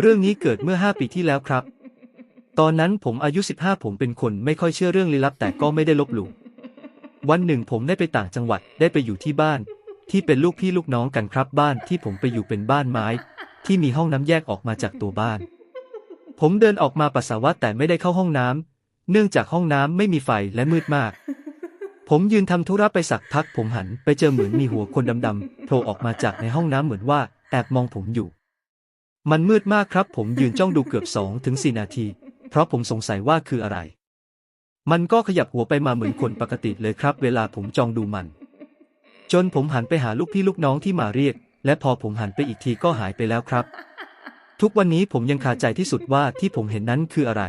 เรื่องนี้เกิดเมื่อ 5 ปีที่แล้วครับ ตอนนั้นผมอายุ 15 ผมเป็นคนไม่ค่อยเชื่อเรื่องลี้ลับแต่ก็ไม่ได้ลบหลู่ วันหนึ่งผมได้ไปต่างจังหวัดได้ไปอยู่ที่บ้าน ที่เป็นลูกพี่ลูกน้องกันครับบ้านที่ผมไปอยู่เป็นบ้านไม้ ที่มีห้องน้ำแยกออกมาจากตัวบ้าน ผมเดินออกมาปัสสาวะแต่ไม่ได้เข้าห้องน้ำเนื่องจากห้องน้ำไม่มีไฟและมืดมาก ผมยืนทำธุระไปสักพักผมหันไปเจอเหมือนมีหัวคนดำๆโผล่ออกมาจากในห้องน้ำเหมือนว่าแอบมองผมอยู่ มันมืดมากครับผมยืนจ้องดูเกือบสองถึงสี่นาที เพราะผมสงสัยว่าคืออะไร มันก็ขยับหัวไปมาเหมือนคนปกติเลยครับ เวลาผมจ้องดูมัน จนผมหันไปหาลูกพี่ลูกน้องที่มาเรียก และพอผมหันไปอีกทีก็หายไปแล้วครับ ทุกวันนี้ผมยังคาใจที่สุดว่าที่ผมเห็นนั้นคืออะไร